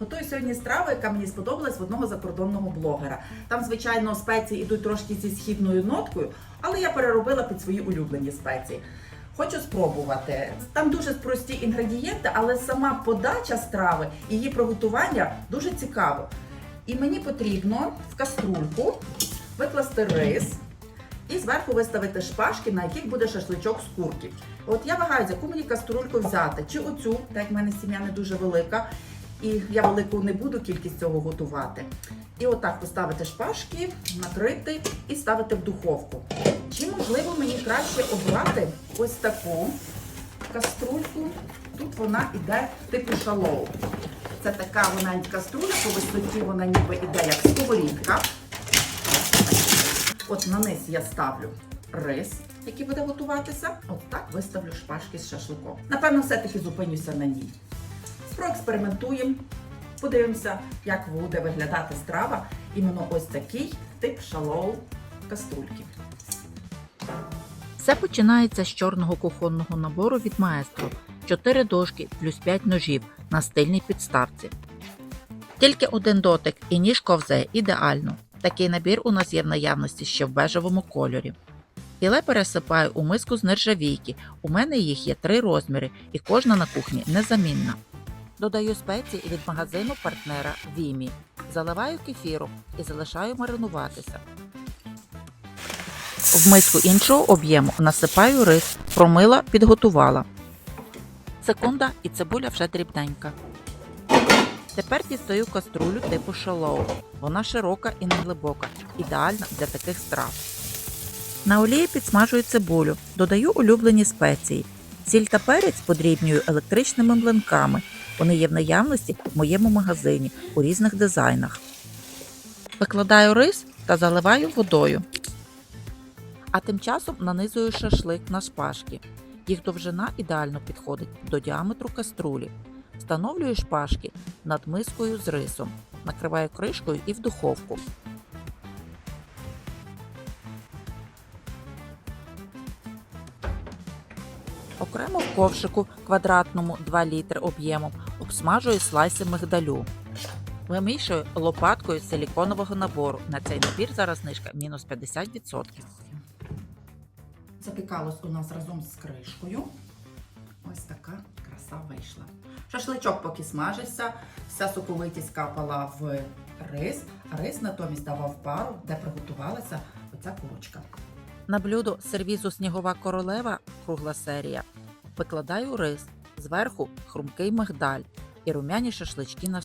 Готую сьогодні страву, яка мені сподобалась в одного закордонного блогера. Там, звичайно, спеції йдуть трошки зі східною ноткою, але я переробила під свої улюблені спеції. Хочу спробувати. Там дуже прості інгредієнти, але сама подача страви і її приготування дуже цікаво. І мені потрібно в каструльку викласти рис і зверху виставити шпажки, на яких буде шашличок з курки. От я вагаюся, яку мені каструльку взяти, чи оцю, так як в мене сім'я не дуже велика, і я велику не буду кількість цього готувати. І отак поставити шпажки, накрити і ставити в духовку. Чи можливо мені краще обрати ось таку каструльку? Тут вона йде типу шалоу. Це така вона каструля, по висоті вона ніби йде як сковорідка. От на низ я ставлю рис, який буде готуватися. От так виставлю шпажки з шашликом. Напевно, все-таки зупинюся на ній. Проекспериментуємо, подивимося, як буде виглядати страва. Іменно ось такий тип шалоу каструльки. Все починається з чорного кухонного набору від маестро. 4 дошки плюс 5 ножів на стильній підставці. Тільки один дотик і ніж ковзе ідеально. Такий набір у нас є в наявності ще в бежевому кольорі. Філе пересипаю у миску з нержавійки. У мене їх є три розміри, і кожна на кухні незамінна. Додаю спеції від магазину партнера Вімі. Заливаю кефіром і залишаю маринуватися. В миску іншого об'єму насипаю рис, промила, підготувала. Секунда і цибуля вже дрібненька. Тепер дістаю каструлю типу шалоу. Вона широка і неглибока, ідеальна для таких страв. На олії підсмажую цибулю, додаю улюблені спеції. Сіль та перець подрібнюю електричними млинками. Вони є в наявності в моєму магазині у різних дизайнах. Викладаю рис та заливаю водою. А тим часом нанизую шашлик на шпажки. Їх довжина ідеально підходить до діаметру каструлі. Встановлюю шпажки над мискою з рисом, накриваю кришкою і в духовку. Окремо в ковшику квадратному 2 літри об'ємом обсмажую слайси мигдалю. Вимішую лопаткою з силіконового набору. На цей набір зараз знижка мінус 50%. Запікалось у нас разом з кришкою. Ось така краса вийшла. Шашличок поки смажився, вся соковитість капала в рис, а рис натомість давав пару, де приготувалася оця курочка. На блюдо сервізу Снігова королева кругла серія. Викладаю рис, зверху хрумкий мигдаль і рум'яні шашлички на